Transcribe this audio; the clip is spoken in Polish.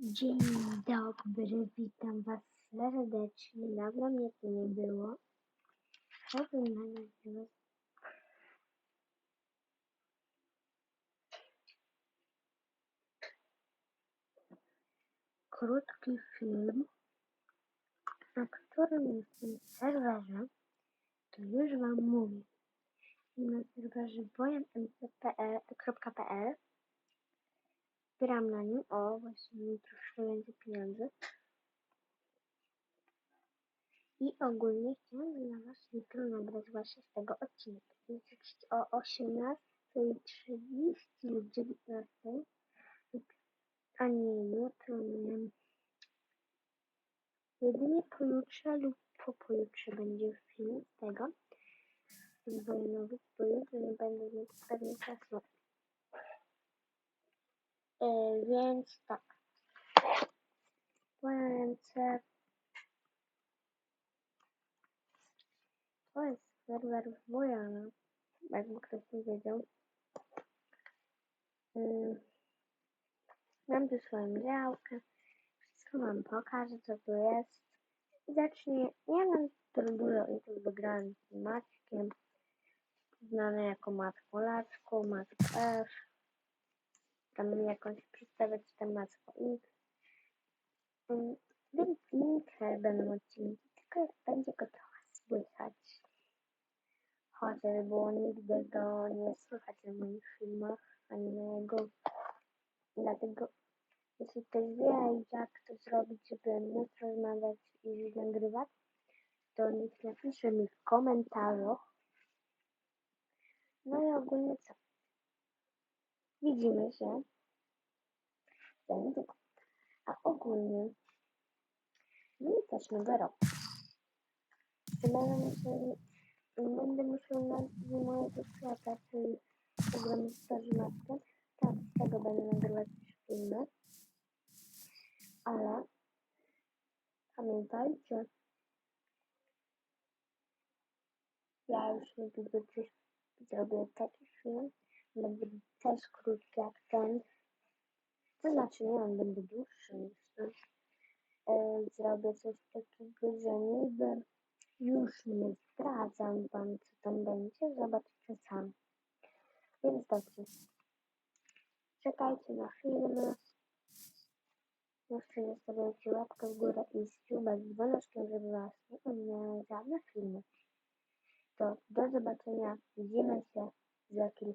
Dzień dobry, witam was serdecznie. Dawno mnie tu nie było. Chciałbym nagrać dla was krótki film, na którym jestem serwerze, to już wam mówię. Na serwerze wojanmc.pl Zbieram na nim, o właśnie troszkę więcej pieniędzy. I ogólnie chciałam dla Was jutro nagrać właśnie z tego odcinek. Więc o 18.30 lub 19.00 a nie jutro, nie. Jedynie pojutrze lub po pojutrze będzie film z tego. Bo jutro nie będę mieć pewnie czasu. E, więc tak. Ręce. To jest serwer Wojana. Jakby ktoś nie wiedział. Ym, Mam tu swoją działkę. Wszystko wam pokażę, co tu jest. I zacznie. Ja mam tu dużo i tu wygrałem z Maćkiem. Znany jako Matko Laczko, Matko F. Tam jakąś przedstawiać Matko X. Ym, Więc nie będą odcinki, tylko jak będzie go trochę słychać. Chociaż było nigdy go nie słychać na moich filmach, ani na jego. Dlatego jeśli ktoś wie, jak to zrobić, żeby móc rozmawiać i nagrywać, to niech napisze mi w komentarzu. No i ogólnie co? Widzimy się za niedługo. A ogólnie no i zacznę robić. Czy będę musiał, będę musiał nazwać mojego świata, czyli program Starzmatkę. Tak, z tego będę nagrywać filmy. Ale pamiętajcie, ja już niedługo coś zrobię taki film, będzie też krótki jak ten. To znaczy nie, on będzie dłuższy niż ten. E, zrobię coś takiego, że niby już nie zdradzam wam, co tam będzie, zobaczycie sami. Więc dobrze. Czekajcie na filmy. Jeszcze nie stawiajcie łapkę w górę i suba z dzwoneczkiem, żeby was nie ominęły żadne filmy. To do zobaczenia. Widzimy się ذاك اللي